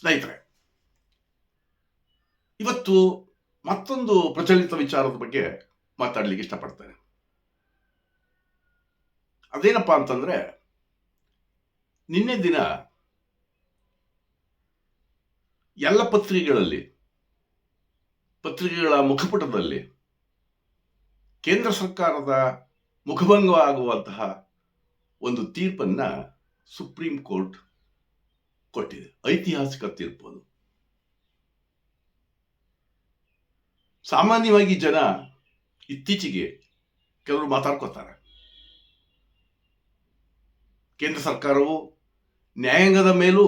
ಸ್ನೇಹಿತರೆ, ಇವತ್ತು ಮತ್ತೊಂದು ಪ್ರಚಲಿತ ವಿಚಾರದ ಬಗ್ಗೆ ಮಾತಾಡಲಿಕ್ಕೆ ಇಷ್ಟಪಡ್ತೇನೆ. ಅದೇನಪ್ಪ ಅಂತಂದ್ರೆ, ನಿನ್ನೆ ದಿನ ಎಲ್ಲ ಪತ್ರಿಕೆಗಳಲ್ಲಿ, ಪತ್ರಿಕೆಗಳ ಮುಖಪುಟದಲ್ಲಿ ಕೇಂದ್ರ ಸರ್ಕಾರದ ಮುಖಭಂಗ ಆಗುವಂತಹ ಒಂದು ತೀರ್ಪನ್ನ ಸುಪ್ರೀಂ ಕೋರ್ಟ್ ಕೊಟ್ಟಿದೆ. ಐತಿಹಾಸಿಕ ತೀರ್ಪು ಅದು ಸಾಮಾನ್ಯವಾಗಿ ಜನ ಇತ್ತೀಚೆಗೆ ಕೆಲವರು ಮಾತಾಡ್ಕೋತಾರೆ ಕೇಂದ್ರ ಸರ್ಕಾರವು ನ್ಯಾಯಾಂಗದ ಮೇಲೂ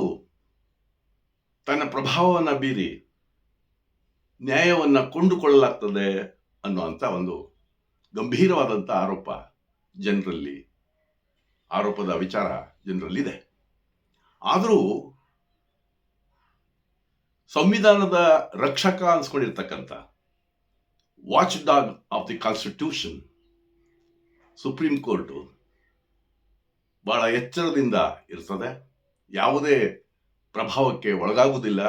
ತನ್ನ ಪ್ರಭಾವವನ್ನು ಬೀರಿ ನ್ಯಾಯವನ್ನು ಕೊಂಡುಕೊಳ್ಳಲಾಗ್ತದೆ ಅನ್ನುವಂಥ ಒಂದು ಗಂಭೀರವಾದಂಥ ಆರೋಪ ಜನರಲ್ಲಿ, ಆರೋಪದ ವಿಚಾರ ಜನರಲ್ಲಿದೆ. ಆದರೂ ಸಂವಿಧಾನದ ರಕ್ಷಕ ಅನ್ಸ್ಕೊಂಡಿರ್ತಕ್ಕಂಥ watch dog of the constitution supreme court ಬಹಳ ಎಚ್ಚರದಿಂದ ಇರ್ತದೆ. ಯಾವುದೇ ಪ್ರಭಾವಕ್ಕೆ ಒಳಗಾಗುವುದಿಲ್ಲ.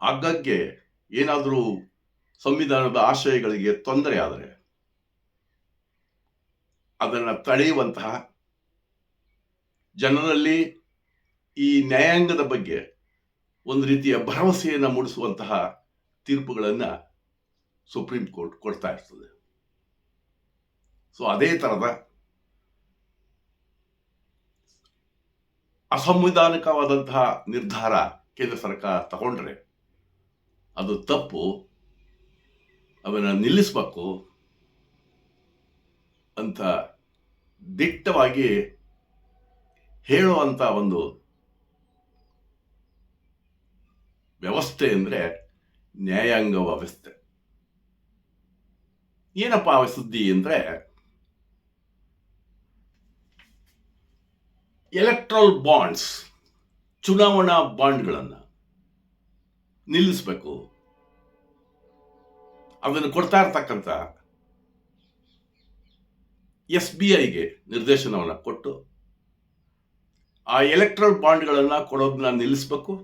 ಆಗಾಗ್ಗೆ ಏನಾದರೂ ಸಂವಿಧಾನದ ಆಶಯಗಳಿಗೆ ತೊಂದರೆ ಆದರೆ ಅದನ್ನು ತಡೆಯುವಂತಹ ಜನರಲ್ಲಿ ಈ ನ್ಯಾಯಾಂಗದ ಬಗ್ಗೆ ಒಂದು ರೀತಿಯ ಭರವಸೆಯನ್ನು ಮೂಡಿಸುವಂತಹ ತೀರ್ಪುಗಳನ್ನು ಸುಪ್ರೀಂ ಕೋರ್ಟ್ ಕೊಡ್ತಾ ಇರ್ತದೆ. ಸೊ ಅದೇ ಥರದ ಅಸಂವಿಧಾನಿಕವಾದಂತಹ ನಿರ್ಧಾರ ಕೇಂದ್ರ ಸರ್ಕಾರ ತಗೊಂಡ್ರೆ ಅದು ತಪ್ಪು, ಅವನ್ನ ನಿಲ್ಲಿಸಬೇಕು ಅಂತ ದಿಟ್ಟವಾಗಿ ಹೇಳುವಂಥ ಒಂದು ವ್ಯವಸ್ಥೆ ಅಂದರೆ ನ್ಯಾಯಾಂಗ ವ್ಯವಸ್ಥೆ ಏನಪ್ಪ ಆ ಸುದ್ದಿ ಅಂದರೆ ಎಲೆಕ್ಟ್ರಲ್ ಬಾಂಡ್ಸ್ ಚುನಾವಣಾ ಬಾಂಡ್ಗಳನ್ನು ನಿಲ್ಲಿಸಬೇಕು. ಅದನ್ನು ಕೊಡ್ತಾ ಇರ್ತಕ್ಕಂಥ ಎಸ್ ಬಿ ಐಗೆ ನಿರ್ದೇಶನವನ್ನು ಕೊಟ್ಟು ಆ ಎಲೆಕ್ಟ್ರಲ್ ಬಾಂಡ್ಗಳನ್ನು ಕೊಡೋದನ್ನ ನಿಲ್ಲಿಸಬೇಕು.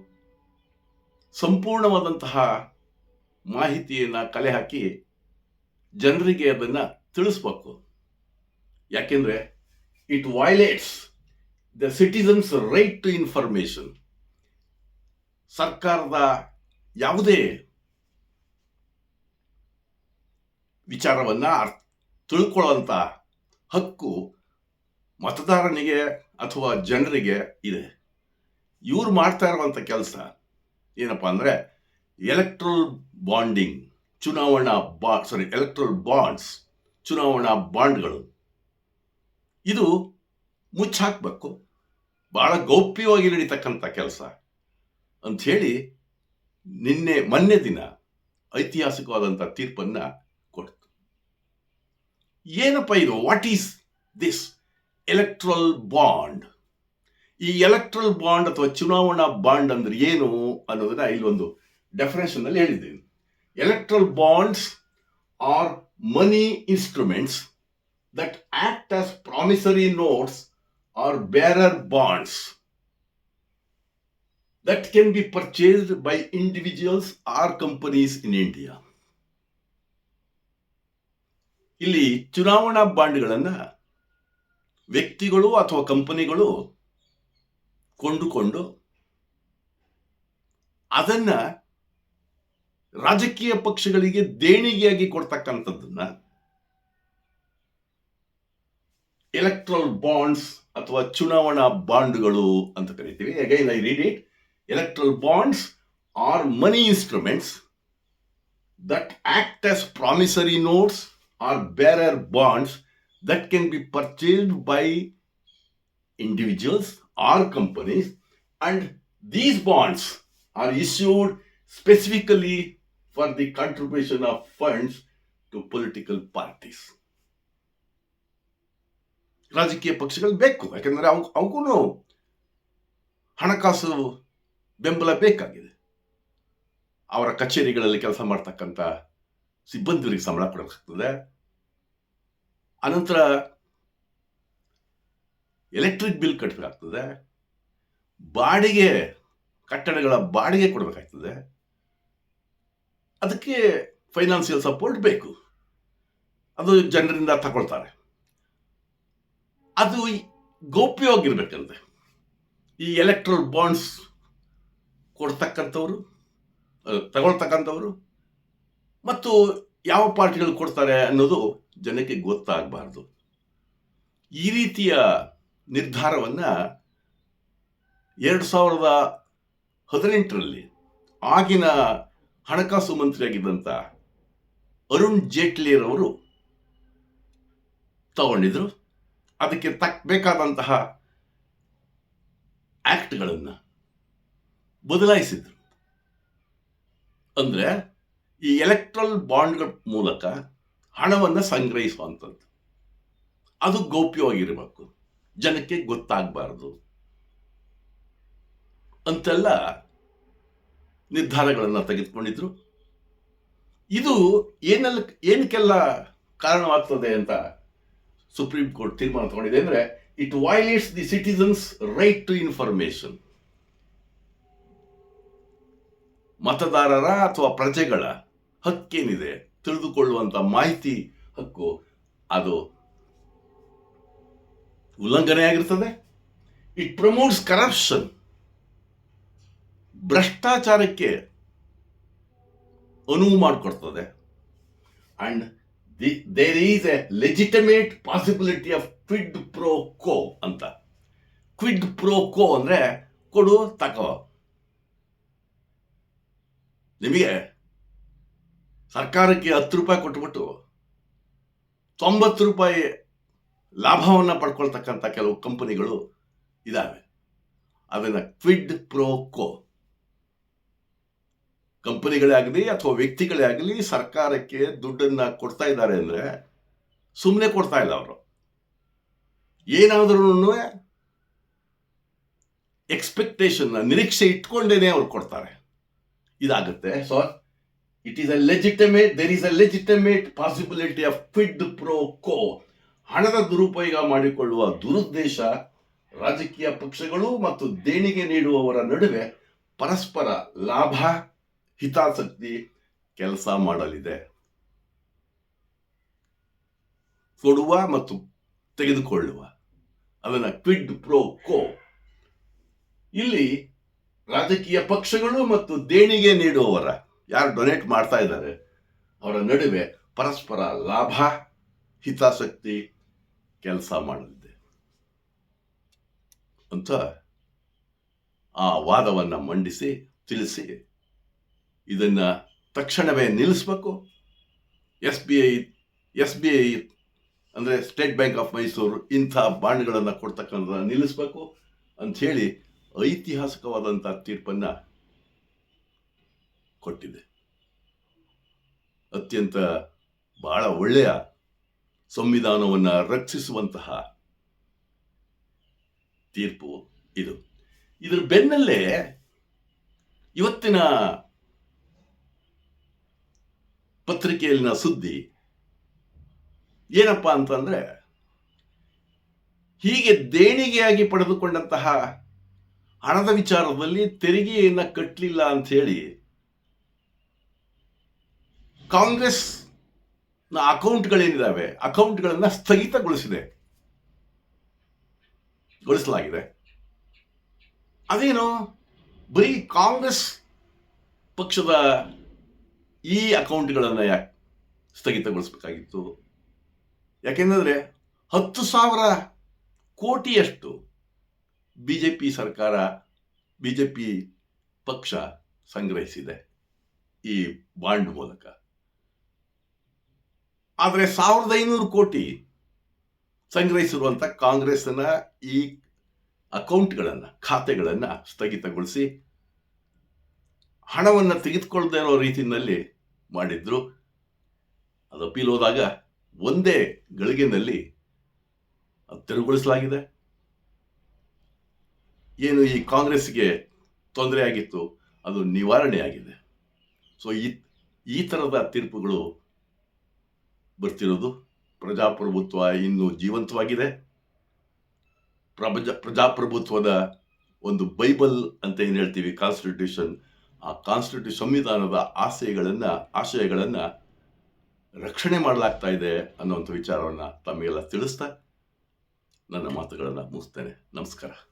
ಸಂಪೂರ್ಣವಾದಂತಹ ಮಾಹಿತಿಯನ್ನು ಕಲೆ ಹಾಕಿ ಜನರಿಗೆ ಅದನ್ನು ತಿಳಿಸ್ಬೇಕು. ಯಾಕೆಂದರೆ it violates the citizens right to information ಸರ್ಕಾರದ ಯಾವುದೇ ವಿಚಾರವನ್ನು ಅರ್ಥ- ತಿಳ್ಕೊಳ್ಳೋಂಥ ಹಕ್ಕು ಮತದಾರನಿಗೆ ಅಥವಾ ಜನರಿಗೆ ಇದೆ. ಇವ್ರು ಮಾಡ್ತಾ ಇರುವಂಥ ಕೆಲಸ ಏನಪ್ಪಾ ಅಂದ್ರೆ ಎಲೆಕ್ಟ್ರಲ್ ಬಾಂಡಿಂಗ್ ಚುನಾವಣಾ ಬಾ ಸಾರಿ ಎಲೆಕ್ಟ್ರಲ್ ಬಾಂಡ್ಸ್ ಚುನಾವಣಾ ಬಾಂಡ್ಗಳು. ಇದು ಮುಚ್ಚಾಕ್ಬೇಕು. ಬಹಳ ಗೌಪ್ಯವಾಗಿ ನಡೀತಕ್ಕಂಥ ಕೆಲಸ. ಅಂಥೇಳಿ ನಿನ್ನೆ, ಮೊನ್ನೆ ದಿನ ಐತಿಹಾಸಿಕವಾದಂಥ ತೀರ್ಪನ್ನ ಕೊಡ್ತು. ಏನಪ್ಪ ಇದು? What is this electoral bond ಈ ಎಲೆಕ್ಟ್ರಲ್ ಬಾಂಡ್ ಅಥವಾ ಚುನಾವಣಾ ಬಾಂಡ್ ಅಂದ್ರೆ ಏನು ಅನ್ನೋದನ್ನ ಇಲ್ಲೊಂದು ಡೆಫಿನೇಷನ್ ಅಲ್ಲಿ ಹೇಳಿದ್ದೀನಿ electoral bonds are money instruments that act as promissory notes or bearer bonds that can be purchased by individuals or companies in India ಇಲ್ಲಿ ಚುನಾವಣಾ ಬಾಂಡ್ಗಳನ್ನು ವ್ಯಕ್ತಿಗಳು ಅಥವಾ ಕಂಪನಿಗಳು ಕೊಂಡುಕೊಂಡು ಅದನ್ನ ರಾಜಕೀಯ ಪಕ್ಷಗಳಿಗೆ ದೇಣಿಗೆಯಾಗಿ ಕೊಡ್ತಕ್ಕಂಥದ್ದನ್ನ ಎಲೆಕ್ಟ್ರಲ್ ಬಾಂಡ್ಸ್ ಅಥವಾ ಚುನಾವಣಾ ಬಾಂಡ್ಗಳು ಅಂತ ಕರಿತೀವಿ. Again I read it electoral bonds are money instruments that act as promissory notes or bearer bonds that can be purchased by individuals or companies and these bonds are issued specifically for the contribution of funds to political parties ರಾಜಕೀಯ ಪಕ್ಷಗಳು ಬೇಕು ಯಾಕೆಂದರೆ ಅವ್ ಅವಕ್ಕೂ ಹಣಕಾಸು ಬೆಂಬಲ ಬೇಕಾಗಿದೆ ಅವರ ಕಚೇರಿಗಳಲ್ಲಿ ಕೆಲಸ ಮಾಡ್ತಕ್ಕಂಥ ಸಿಬ್ಬಂದಿಗಳಿಗೆ ಸಂಬಳ ಕೊಡಬೇಕಾಗ್ತದೆ ಅನಂತರ ಎಲೆಕ್ಟ್ರಿಕ್ ಬಿಲ್ ಕಟ್ಟಬೇಕಾಗ್ತದೆ ಬಾಡಿಗೆ ಕಟ್ಟಡಗಳ ಬಾಡಿಗೆ ಕೊಡಬೇಕಾಗ್ತದೆ, ಅದಕ್ಕೆ ಫೈನಾನ್ಸಿಯಲ್ ಸಪೋರ್ಟ್ ಬೇಕು. ಅದು ಜನರಿಂದ ತಗೊಳ್ತಾರೆ. ಅದು ಗೌಪ್ಯವಾಗಿರ್ಬೇಕಂತೆ. ಈ ಎಲೆಕ್ಟ್ರಲ್ ಬಾಂಡ್ಸ್ ಕೊಡ್ತಕ್ಕಂಥವ್ರು ತಗೊಳ್ತಕ್ಕಂಥವ್ರು, ಮತ್ತು ಯಾವ ಪಾರ್ಟಿಗಳು ಕೊಡ್ತಾರೆ ಅನ್ನೋದು ಜನಕ್ಕೆ ಗೊತ್ತಾಗಬಾರ್ದು. ಈ ರೀತಿಯ ನಿರ್ಧಾರವನ್ನ ಎರಡು ಸಾವಿರದ ಹದಿನೆಂಟರಲ್ಲಿ ಆಗಿನ ಹಣಕಾಸು ಮಂತ್ರಿಯಾಗಿದ್ದಂಥ ಅರುಣ್ ಜೇಟ್ಲಿಯರವರು ತಗೊಂಡಿದ್ರು. ಅದಕ್ಕೆ ತಕ್ಕಬೇಕಾದಂತಹ ಆ್ಯಕ್ಟ್ಗಳನ್ನು ಬದಲಾಯಿಸಿದ್ರು. ಅಂದ್ರೆ ಈ ಎಲೆಕ್ಟ್ರಲ್ ಬಾಂಡ್ಗಳ ಮೂಲಕ ಹಣವನ್ನು ಸಂಗ್ರಹಿಸುವಂಥದ್ದು ಅದು ಗೌಪ್ಯವಾಗಿರಬೇಕು. ಜನಕ್ಕೆ ಗೊತ್ತಾಗಬಾರ್ದು. ಅಂತೆಲ್ಲ ನಿರ್ಧಾರಗಳನ್ನು ತೆಗೆದುಕೊಂಡಿದ್ರು. ಇದು ಏನೆಲ್ಲ ಏನಕ್ಕೆಲ್ಲ ಕಾರಣವಾಗ್ತದೆ ಅಂತ ಸುಪ್ರೀಂ ಕೋರ್ಟ್ ತೀರ್ಮಾನ ತಗೊಂಡಿದೆ ಅಂದರೆ it violates the citizens right to information ಮತದಾರರ ಅಥವಾ ಪ್ರಜೆಗಳ ಹಕ್ಕೇನಿದೆ ತಿಳಿದುಕೊಳ್ಳುವಂಥ ಮಾಹಿತಿ ಹಕ್ಕು, ಅದು ಉಲ್ಲಂಘನೆಯಾಗಿರ್ತದೆ ಇಟ್ ಪ್ರಮೋಟ್ಸ್ ಕರಪ್ಷನ್ ಭ್ರಷ್ಟಾಚಾರಕ್ಕೆ ಅನುವು ಮಾಡಿಕೊಡ್ತದೆ. And the there is a legitimate possibility of quid pro quo ಅಂತ. ಕ್ವಿಡ್ ಪ್ರೋ ಕೋ ಅಂದರೆ ಕೊಡು, ತಕೋ. ನಿಮಗೆ ಸರ್ಕಾರಕ್ಕೆ ಹತ್ತು ರೂಪಾಯಿ ಕೊಟ್ಬಿಟ್ಟು ತೊಂಬತ್ತು ರೂಪಾಯಿ ಲಾಭವನ್ನು ಪಡ್ಕೊಳ್ತಕ್ಕಂಥ ಕೆಲವು ಕಂಪನಿಗಳು ಇದ್ದಾವೆ ಅದನ್ನ ಕ್ವಿಡ್ ಪ್ರೋಕೋ ಕಂಪನಿಗಳೇ ಆಗಲಿ ಅಥವಾ ವ್ಯಕ್ತಿಗಳೇ ಆಗಲಿ ಸರ್ಕಾರಕ್ಕೆ ದುಡ್ಡನ್ನ ಕೊಡ್ತಾ ಇದ್ದಾರೆ ಅಂದ್ರೆ ಸುಮ್ಮನೆ ಕೊಡ್ತಾ ಇಲ್ಲ ಅವರು. ಏನಾದ್ರೂ ಎಕ್ಸ್ಪೆಕ್ಟೇಷನ್ ನಿರೀಕ್ಷೆ ಇಟ್ಕೊಂಡೇನೆ ಅವ್ರು ಕೊಡ್ತಾರೆ. ಇದಾಗುತ್ತೆ. So it is a legitimate there is a legitimate possibility of quid pro quo ಹಣದ ದುರುಪಯೋಗ ಮಾಡಿಕೊಳ್ಳುವ ದುರುದ್ದೇಶ ರಾಜಕೀಯ ಪಕ್ಷಗಳು ಮತ್ತು ದೇಣಿಗೆ ನೀಡುವವರ ನಡುವೆ ಪರಸ್ಪರ ಲಾಭ, ಹಿತಾಸಕ್ತಿ ಕೆಲಸ ಮಾಡಲಿದೆ. ಕೊಡುವ ಮತ್ತು ತೆಗೆದುಕೊಳ್ಳುವ. ಅದನ್ನು ಕ್ವಿಡ್ ಪ್ರೋ ಕೋ. ಇಲ್ಲಿ ರಾಜಕೀಯ ಪಕ್ಷಗಳು ಮತ್ತು ದೇಣಿಗೆ ನೀಡುವವರ ಯಾರು ಡೊನೇಟ್ ಮಾಡ್ತಾ ಇದ್ದಾರೆ, ಅವರ ನಡುವೆ ಪರಸ್ಪರ ಲಾಭ, ಹಿತಾಸಕ್ತಿ ಕೆಲಸ ಮಾಡಲಿದೆ. ಅಂತ ಆ ವಾದವನ್ನು ಮಂಡಿಸಿ ತಿಳಿಸಿ ಇದನ್ನು ತಕ್ಷಣವೇ ನಿಲ್ಲಿಸಬೇಕು. S B I, S B I ಅಂದರೆ ಸ್ಟೇಟ್ ಬ್ಯಾಂಕ್ ಆಫ್ ಮೈಸೂರು ಇಂಥ ಬಾಂಡ್ಗಳನ್ನು ಕೊಡ್ತಕ್ಕಂಥ ನಿಲ್ಲಿಸಬೇಕು ಅಂಥೇಳಿ ಐತಿಹಾಸಿಕವಾದಂಥ ತೀರ್ಪನ್ನು ಕೊಟ್ಟಿದೆ. ಅತ್ಯಂತ ಬಹಳ ಒಳ್ಳೆಯ ಸಂವಿಧಾನವನ್ನು ರಕ್ಷಿಸುವಂತಹ ತೀರ್ಪು ಇದು. ಇದರ ಬೆನ್ನಲ್ಲೇ ಇವತ್ತಿನ ಪತ್ರಿಕೆಯಲ್ಲಿನ ಸುದ್ದಿ ಏನಪ್ಪಾ ಅಂತಂದ್ರೆ ಹೀಗೆ ದೇಣಿಗೆಯಾಗಿ ಪಡೆದುಕೊಂಡಂತಹ ಹಣದ ವಿಚಾರದಲ್ಲಿ ತೆರಿಗೆಯನ್ನ ಕಟ್ಟಲಿಲ್ಲ ಅಂತ ಹೇಳಿ ಕಾಂಗ್ರೆಸ್ ಅಕೌಂಟ್ಗಳೇನಿದಾವೆ? ಅಕೌಂಟ್ಗಳನ್ನು ಸ್ಥಗಿತಗೊಳಿಸಿದೆ. ಗೊಳಿಸಲಾಗಿದೆ. ಅದೇನು? ಬರೀ ಕಾಂಗ್ರೆಸ್ ಪಕ್ಷದ ಈ ಅಕೌಂಟ್ಗಳನ್ನು ಯಾಕೆ ಸ್ಥಗಿತಗೊಳಿಸಬೇಕಾಗಿತ್ತು? ಯಾಕೆಂದರೆ ಹತ್ತು ಸಾವಿರ ಕೋಟಿಯಷ್ಟು ಬಿ ಜೆ ಪಿ ಸರ್ಕಾರ ಬಿ ಜೆ ಪಿ ಪಕ್ಷ ಸಂಗ್ರಹಿಸಿದೆ ಈ ಬಾಂಡ್ ಮೂಲಕ. ಆದರೆ ಸಾವಿರದ ಐನೂರು ಕೋಟಿ ಸಂಗ್ರಹಿಸಿರುವಂಥ ಕಾಂಗ್ರೆಸ್ನ ಈ ಅಕೌಂಟ್ಗಳನ್ನು, ಖಾತೆಗಳನ್ನು ಸ್ಥಗಿತಗೊಳಿಸಿ ಹಣವನ್ನು ತೆಗೆದುಕೊಳ್ಳದೆ ಇರೋ ರೀತಿಯಲ್ಲಿ ಮಾಡಿದ್ರು. ಅದು ಅಪೀಲ್ ಹೋದಾಗ ಒಂದೇ ಗಳಿಗೆನಲ್ಲಿ ಅದು ತೆರವುಗೊಳಿಸಲಾಗಿದೆ. ಏನು ಈ ಕಾಂಗ್ರೆಸ್ಗೆ ತೊಂದರೆ ಆಗಿತ್ತು, ಅದು ನಿವಾರಣೆಯಾಗಿದೆ. ಸೊ ಈ ಈ ಥರದ ತೀರ್ಪುಗಳು ಬರ್ತಿರೋದು ಪ್ರಜಾಪ್ರಭುತ್ವ ಇನ್ನೂ ಜೀವಂತವಾಗಿದೆ. ಪ್ರಪಂಚ ಪ್ರಜಾಪ್ರಭುತ್ವದ ಒಂದು ಬೈಬಲ್ ಅಂತ ಏನು ಹೇಳ್ತೀವಿ? ಕಾನ್ಸ್ಟಿಟ್ಯೂಷನ್ ಆ ಕಾನ್ಸ್ಟಿಟ್ಯೂಷನ್ ಸಂವಿಧಾನದ ಆಶಯಗಳನ್ನು ಆಶಯಗಳನ್ನು ರಕ್ಷಣೆ ಮಾಡಲಾಗ್ತಾ ಇದೆ ಅನ್ನುವಂಥ ವಿಚಾರವನ್ನು ತಮಗೆಲ್ಲ ತಿಳಿಸ್ತಾ ನನ್ನ ಮಾತುಗಳನ್ನು ಮುಗಿಸ್ತೇನೆ. ನಮಸ್ಕಾರ.